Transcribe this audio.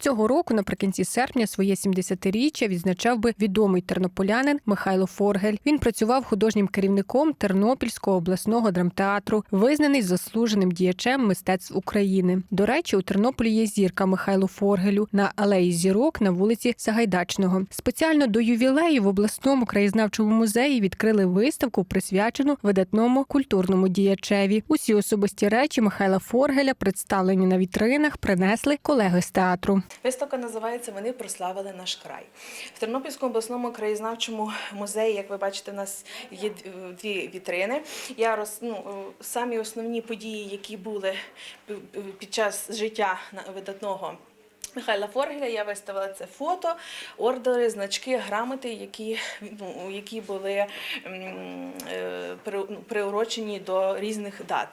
Цього року, наприкінці серпня, своє 70-річчя відзначав би відомий тернополянин Михайло Форгель. Він працював художнім керівником Тернопільського обласного драмтеатру, визнаний заслуженим діячем мистецтв України. До речі, у Тернополі є зірка Михайлу Форгелю на алеї зірок на вулиці Сагайдачного. Спеціально до ювілею в обласному краєзнавчому музеї відкрили виставку, присвячену видатному культурному діячеві. Усі особисті речі Михайла Форгеля, представлені на вітринах, принесли колеги з театру. Виставка називається Вони прославили наш край. В Тернопільському обласному краєзнавчому музеї, як ви бачите, у нас є дві вітрини. Я роз, ну, е, самі основні події, які були п- під час життя видатного. Михайла Форгеля я виставила це фото, ордери, значки, грамоти, які, ну, які були е, ну, приурочені до різних дат.